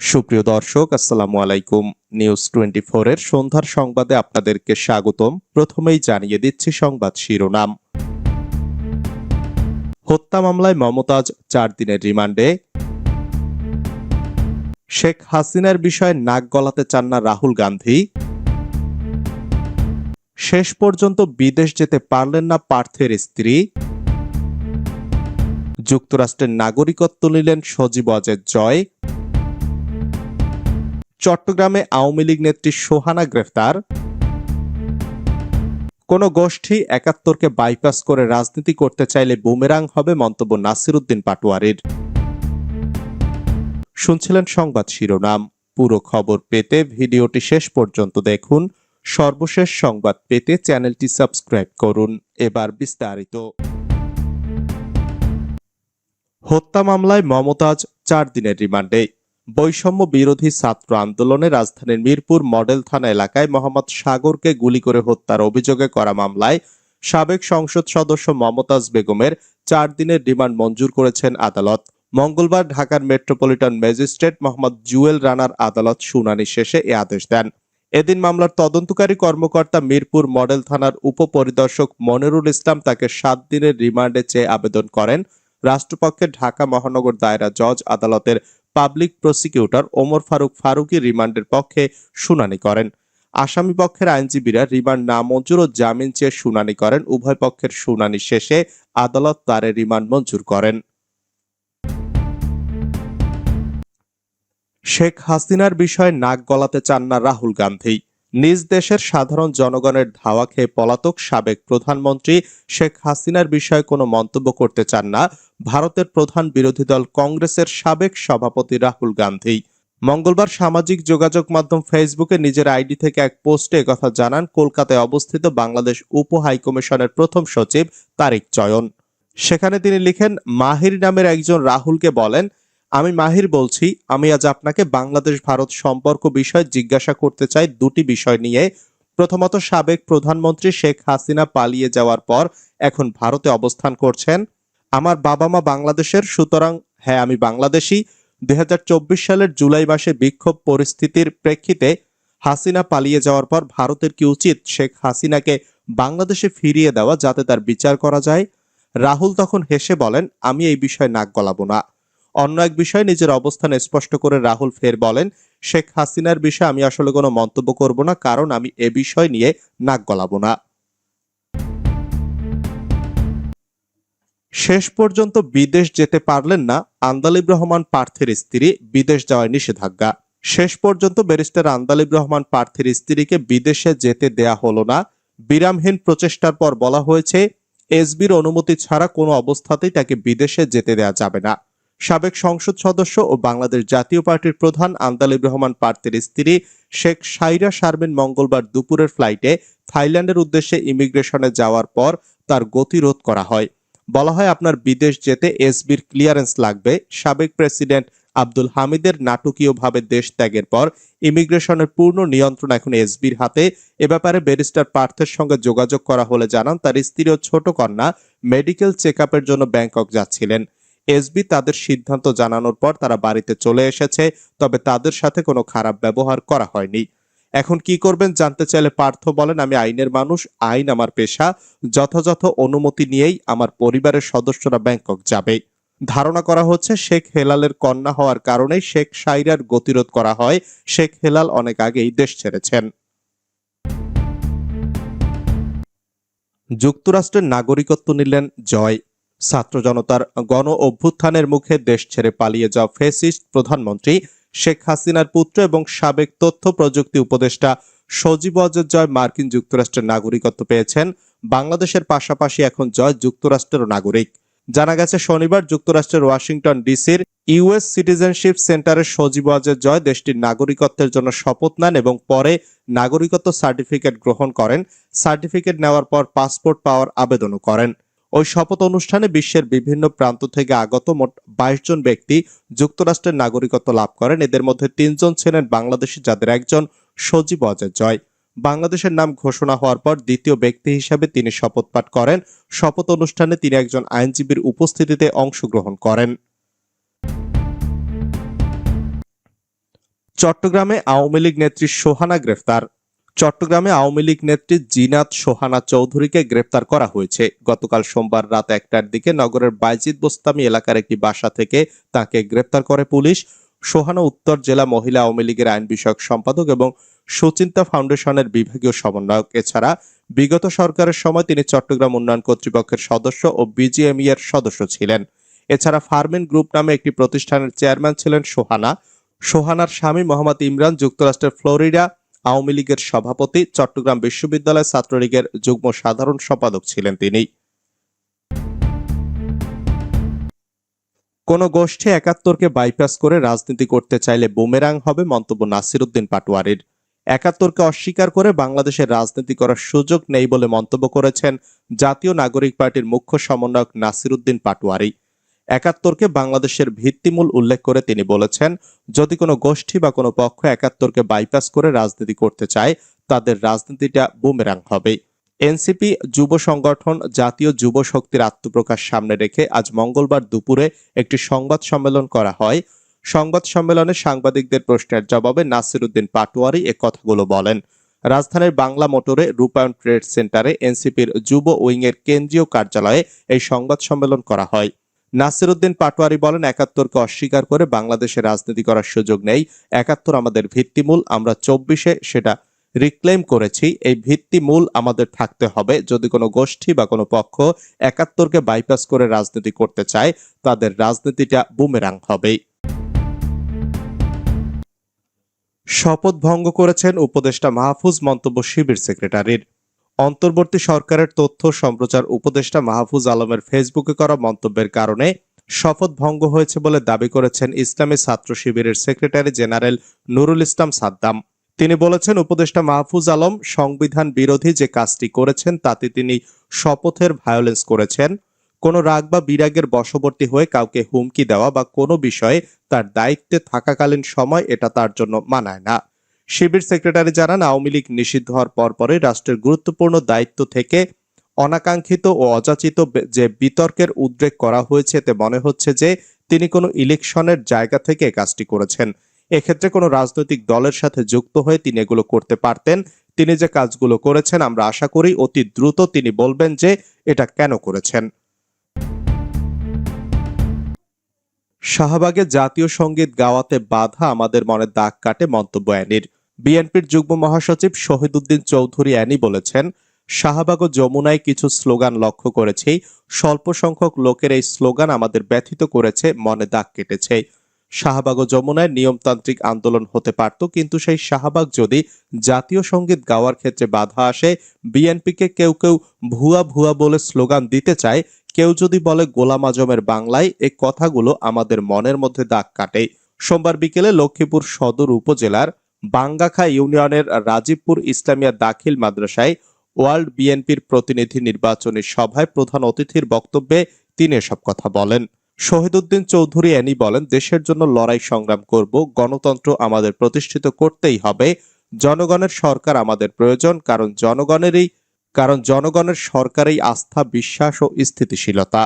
সুপ্রিয় দর্শক, আসসালামু আলাইকুম। নিউজ টোয়েন্টি এর সন্ধ্যার সংবাদে আপনাদেরকে স্বাগতম। প্রথমেই জানিয়ে দিচ্ছি সংবাদ শিরোনাম। হত্যা মামলায় মমতাজ চার দিনের রিমান্ডে। শেখ হাসিনার বিষয়ে নাক গলাতে চান না রাহুল গান্ধী। শেষ পর্যন্ত বিদেশ যেতে পারলেন না পার্থের স্ত্রী। যুক্তরাষ্ট্রের নাগরিকত্ব নিলেন সজীব অজের জয়। চট্টগ্রামে আওয়ামী লীগ নেত্রী সোহানা গ্রেফতার। কোন গোষ্ঠী একাত্তরকে বাইপাস করে রাজনীতি করতে চাইলে বুমেরাং হবে মন্তব্য নাসিরুদ্দিন পাটোয়ারির। শুনছিলেন সংবাদ শিরোনাম। পুরো খবর পেতে ভিডিওটি শেষ পর্যন্ত দেখুন। সর্বশেষ সংবাদ পেতে চ্যানেলটি সাবস্ক্রাইব করুন। এবার বিস্তারিত। হত্যা মামলায় মমতাজ চার দিনের রিমান্ডে। বৈষম্য বিরোধী ছাত্র আন্দোলনে রাজধানীর মিরপুর মডেল থানা এলাকায় মোহাম্মদ সাগরকে গুলি করে হত্যার অভিযোগে করা মামলায় সাবেক সংসদ সদস্য মমতাজ বেগমের চার দিনের রিমান্ড মঞ্জুর করেছেন আদালত। মঙ্গলবার ঢাকার মেট্রোপলিটন ম্যাজিস্ট্রেট মোহাম্মদ জুয়েল রানার আদালত শুনানি শেষে এ আদেশ দেন। এদিন মামলার তদন্তকারী কর্মকর্তা মিরপুর মডেল থানার উপপরিদর্শক মনিরুল ইসলাম তাকে সাত দিনের রিমান্ডে চেয়ে আবেদন করেন। রাষ্ট্রপক্ষের ঢাকা মহানগর দায়রা জজ আদালতের পাবলিক প্রসিকিউটর ওমর ফারুক ফারুকি রিমান্ডের পক্ষে শুনানি করেন। আসামি পক্ষের আইনজীবীরা রিমান্ড নামঞ্জুর ও জামিন চেয়ে শুনানি করেন। উভয় পক্ষের শুনানি শেষে আদালত তারে রিমান্ড মঞ্জুর করেন। শেখ হাসিনার বিষয়ে নাক গলাতে চান না রাহুল গান্ধী। নিজ দেশের সাধারণ জনগণের ধাওয়া খেয়ে পলাতক সাবেক প্রধানমন্ত্রী শেখ হাসিনার বিষয়ে কোনো মন্তব্য করতে চান না ভারতের প্রধান বিরোধী দল কংগ্রেসের সাবেক সভাপতি রাহুল গান্ধী। মঙ্গলবার সামাজিক যোগাযোগ মাধ্যম ফেসবুকে নিজের আইডি থেকে এক পোস্টে কথা জানান কলকাতায় অবস্থিত বাংলাদেশ উপ হাইকমিশনের প্রথম সচিব তারিক চয়ন। সেখানে তিনি লিখেন, মাহির নামের একজন রাহুলকে বলেন আমি মাহির বলছি, আমি আজ আপনাকে বাংলাদেশ ভারত সম্পর্ক বিষয়ে জিজ্ঞাসা করতে চাই দুটি বিষয় নিয়ে। প্রথমত, সাবেক প্রধানমন্ত্রী শেখ হাসিনা পালিয়ে যাওয়ার পর এখন ভারতে অবস্থান করছেন। আমার বাবা মা বাংলাদেশের, সুতরাং হ্যাঁ আমি বাংলাদেশি। দুই হাজার চব্বিশ সালের জুলাই মাসে বিক্ষোভ পরিস্থিতির প্রেক্ষিতে হাসিনা পালিয়ে যাওয়ার পর ভারতের কি উচিত শেখ হাসিনাকে বাংলাদেশে ফিরিয়ে দেওয়া যাতে তার বিচার করা যায়? রাহুল তখন হেসে বলেন, আমি এই বিষয়ে নাক গলাবো না। অন্য এক বিষয়ে নিজের অবস্থান স্পষ্ট করে রাহুল ফের বলেন, শেখ হাসিনার বিষয়ে আমি আসলে কোনো মন্তব্য করব না, কারণ আমি এ বিষয় নিয়ে নাক গলাবো না। শেষ পর্যন্ত বিদেশ যেতে পারলেন না আন্দালিব রহমান পার্থের স্ত্রী, বিদেশ যাওয়ার নিষেধাজ্ঞা। শেষ পর্যন্ত ব্যারিস্টার আন্দালিব রহমান পার্থের স্ত্রীকে বিদেশে যেতে দেয়া হলো না। বিরামহীন প্রচেষ্টার পর বলা হয়েছে, এসবির অনুমতি ছাড়া কোনো অবস্থাতেই তাকে বিদেশে যেতে দেয়া যাবে না। সাবেক সংসদ সদস্য ও বাংলাদেশ জাতীয় পার্টির প্রধান আন্দালিব রহমান পার্থের স্ত্রী শেখ সাইরা শারমিন মঙ্গলবার দুপুরের ফ্লাইটে থাইল্যান্ডের উদ্দেশ্যে ইমিগ্রেশনে যাওয়ার পর তার গতিরোধ করা হয়। বলা হয়, আপনার বিদেশ যেতে এসবির ক্লিয়ারেন্স লাগবে। সাবেক প্রেসিডেন্ট আব্দুল হামিদের নাটকীয়ভাবে দেশ ত্যাগের পর ইমিগ্রেশনের পূর্ণ নিয়ন্ত্রণ এখন এসবির হাতে। এ ব্যাপারে ব্যারিস্টার পার্থের সঙ্গে যোগাযোগ করা হলে জানান, তার স্ত্রী ও ছোট কন্যা মেডিকেল চেক জন্য ব্যাংকক যাচ্ছিলেন। এসবি তাদের সিদ্ধান্ত জানানোর পর তারা বাড়িতে চলে এসেছে, তবে তাদের সাথে কোনো খারাপ ব্যবহার করা হয়নি। এখন কি করবেন জানতে চাইলে পার্থ বলেন, আমি আইনের মানুষ, আইন আমার পেশা, যথাযথ অনুমতি নিয়েই আমার পরিবারের সদস্যরা ব্যাংকক যাবে। ধারণা করা হচ্ছে শেখ হেলালের কন্যা হওয়ার কারণেই শেখ সাইরার গতিরোধ করা হয়। শেখ হেলাল অনেক আগেই দেশ ছেড়েছেন। যুক্তরাষ্ট্রের নাগরিকত্ব নিলেন জয়। ছাত্র জনতার গণ অভ্যুত্থানের মুখে দেশ ছেড়ে পালিয়ে যাওয়া ফেসিস্ট প্রধানমন্ত্রী শেখ হাসিনার পুত্র এবং সাবেক তথ্য প্রযুক্তি উপদেষ্টা সজীব অজয় জয় মার্কিন যুক্তরাষ্ট্রের নাগরিকত্ব পেয়েছেন। বাংলাদেশের পাশাপাশি এখন জয় যুক্তরাষ্ট্রের নাগরিক। জানা গেছে, শনিবার যুক্তরাষ্ট্রের ওয়াশিংটন ডিসির ইউএস সিটিজেনশিপ সেন্টারের সজীব অজয় জয় দেশটির নাগরিকত্বের জন্য শপথ নেন এবং পরে নাগরিকত্ব সার্টিফিকেট গ্রহণ করেন। সার্টিফিকেট নেওয়ার পর পাসপোর্ট পাওয়ার আবেদনও করেন। ওই শপথ অনুষ্ঠানে বিশ্বের বিভিন্ন প্রান্ত থেকে আগত মোট বাইশ জন ব্যক্তি যুক্তরাষ্ট্রের নাগরিকত্ব লাভ করেন। এদের মধ্যে তিনজন ছিলেন বাংলাদেশি যাদের একজন সজীব অজয় জয় বাংলাদেশের নাম ঘোষণা হওয়ার পর দ্বিতীয় ব্যক্তি হিসাবে তিনি শপথ পাঠ করেন। শপথ অনুষ্ঠানে তিনি একজন আইনজীবীর উপস্থিতিতে অংশগ্রহণ করেন। চট্টগ্রামে আওয়ামী লীগ নেত্রী সোহানা গ্রেফতার। চট্টগ্রামে আওয়ামী লীগ নেত্রী জিনাত সোহানা চৌধুরীকে গ্রেফতার করা হয়েছে। গতকাল সোমবার রাত একটার দিকে নগরের বাইজিদ বোস্তামি এলাকার একটি বাসা থেকে তাকে গ্রেফতার করে পুলিশ। সোহানা উত্তর জেলা মহিলা আওয়ামী লীগের আইন বিষয়ক সম্পাদক এবং সুচিন্তা ফাউন্ডেশনের বিভাগীয় সমন্বয়ক। এছাড়া বিগত সরকারের সময় তিনি চট্টগ্রাম উন্নয়ন কর্তৃপক্ষের সদস্য ও বিজিএমই এর সদস্য ছিলেন। এছাড়া ফার্মিন গ্রুপ নামে একটি প্রতিষ্ঠানের চেয়ারম্যান ছিলেন সোহানা। সোহানার স্বামী মোহাম্মদ ইমরান, যুক্তরাষ্ট্রের ফ্লোরিডা আওয়ামী লীগের সভাপতি চট্টগ্রাম বিশ্ববিদ্যালয় ছাত্রলীগের যুগ্ম সাধারণ সম্পাদক ছিলেন তিনি। কোন গোষ্ঠী একাত্তরকে বাইপাস করে রাজনীতি করতে চাইলে বুমেরাং হবে মন্তব্য নাসিরুদ্দিন পাটোয়ারির। একাত্তরকে অস্বীকার করে বাংলাদেশের রাজনীতি করার সুযোগ নেই বলে মন্তব্য করেছেন জাতীয় নাগরিক পার্টির মুখ্য সমন্বয়ক নাসিরুদ্দিন পাটোয়ারি। একাত্তরকে বাংলাদেশের ভিত্তিমূল উল্লেখ করে তিনি বলেছেন, যদি কোনো গোষ্ঠী বা কোনো পক্ষ একাত্তরকে বাইপাস করে রাজনীতি করতে চায়, তাদের রাজনীতিটা বুমেরাং হবে। এনসিপি যুব সংগঠন জাতীয় যুব শক্তির আত্মপ্রকাশ সামনে রেখে আজ মঙ্গলবার দুপুরে একটি সংবাদ সম্মেলন করা হয়। সংবাদ সম্মেলনে সাংবাদিকদের প্রশ্নের জবাবে নাসিরুদ্দিন পাটোয়ারি এ কথাগুলো বলেন, রাজধানীর বাংলা মোটরে রূপায়ণ ট্রেড সেন্টারে এনসিপির যুব উইংয়ের কেন্দ্রীয় কার্যালয়ে এই সংবাদ সম্মেলন করা হয়। নাসিরুদ্দিন পাটোয়ারি বলেন, একাত্তরকে অস্বীকার করে বাংলাদেশে রাজনীতি করার সুযোগ নেই। একাত্তর আমাদের ভিত্তিমূল, আমরা চব্বিশে সেটা রিক্লেম করেছি। এই ভিত্তিমূল আমাদের থাকতে হবে। যদি কোনো গোষ্ঠী বা কোনো পক্ষ একাত্তরকে বাইপাস করে রাজনীতি করতে চায়, তাদের রাজনীতিটা বুমেরাং হবেই। শপথ ভঙ্গ করেছেন উপদেষ্টা মাহফুজ, মন্তব্য শিবির সেক্রেটারির। অন্তর্বর্তী সরকারের তথ্য সম্প্রচার উপদেষ্টা মাহফুজ আলমের ফেসবুকে করা মন্তব্যের কারণে শপথ ভঙ্গ হয়েছে বলে দাবি করেছেন ইসলামী ছাত্র শিবিরের সেক্রেটারি জেনারেল নুরুল ইসলাম সাদ্দাম। তিনি বলেছেন, উপদেষ্টা মাহফুজ আলম সংবিধান বিরোধী যে কাজটি করেছেন, তাতে তিনি শপথের ভায়োলেন্স করেছেন। কোনো রাগ বা বিরাগের বশবর্তী হয়ে কাউকে হুমকি দেওয়া বা কোনো বিষয়ে তার দায়িত্বে থাকাকালীন সময় এটা তার জন্য মানায় না। শিবির সেক্রেটারি জানান, আওয়ামী লীগ নিষিদ্ধ হওয়ার পরপরই রাষ্ট্রের গুরুত্বপূর্ণ দায়িত্ব থেকে অনাকাঙ্ক্ষিত ও অযাচিত যে বিতর্কের উদ্রেক করা হয়েছে, এতে মনে হচ্ছে যে তিনি কোনো ইলেকশনের জায়গা থেকে কাজটি করেছেন। এক্ষেত্রে কোনো রাজনৈতিক দলের সাথে যুক্ত হয়ে তিনি এগুলো করতে পারতেন। তিনি যে কাজগুলো করেছেন, আমরা আশা করি অতি দ্রুত তিনি বলবেন যে এটা কেন করেছেন। শাহবাগে জাতীয় সংগীত গাওয়াতে বাধা, আমাদের মনে দাগ কাটে মন্তব্য অ্যানির। বিএনপির যুগ্ম মহাসচিব শহীদুদ্দিন চৌধুরী অ্যানি বলেছেন, শাহবাগ ও যমুনায় কিছু স্লোগান লক্ষ্য করেছি, স্বল্প সংখ্যক লোকের এই স্লোগান আমাদের ব্যথিত করেছে, মনে দাগ কেটেছে। শাহবাগ ও যমুনায় নিয়মতান্ত্রিক আন্দোলন হতে পারত, কিন্তু সেই শাহবাগ যদি জাতীয় সংগীত গাওয়ার ক্ষেত্রে বাধা আসে, বিএনপিকে কেউ কেউ ভুয়া ভুয়া বলে স্লোগান দিতে চায়, কেউ যদি বলে গোলাম আজমের বাংলায় এই কথাগুলো আমাদের মনের মধ্যে দাগ কাটে। সোমবার বিকেলে লক্ষ্মীপুর সদর উপজেলার বাঙ্গাখা ইউনিয়নের রাজীবপুর ইসলামিয়া দাখিল মাদ্রাসায় ওয়ার্ল্ড বিএনপির প্রতিনিধি নির্বাচনী সভায় প্রধান অতিথির বক্তব্যে তিনি এসব কথা বলেন। শহীদুদ্দিন চৌধুরী অ্যানি বলেন, দেশের জন্য লড়াই সংগ্রাম করব, গণতন্ত্র আমাদের প্রতিষ্ঠিত করতেই হবে, জনগণের সরকার আমাদের প্রয়োজন, কারণ জনগণেরই, কারণ জনগণের সরকারেই আস্থা, বিশ্বাস ও স্থিতিশীলতা।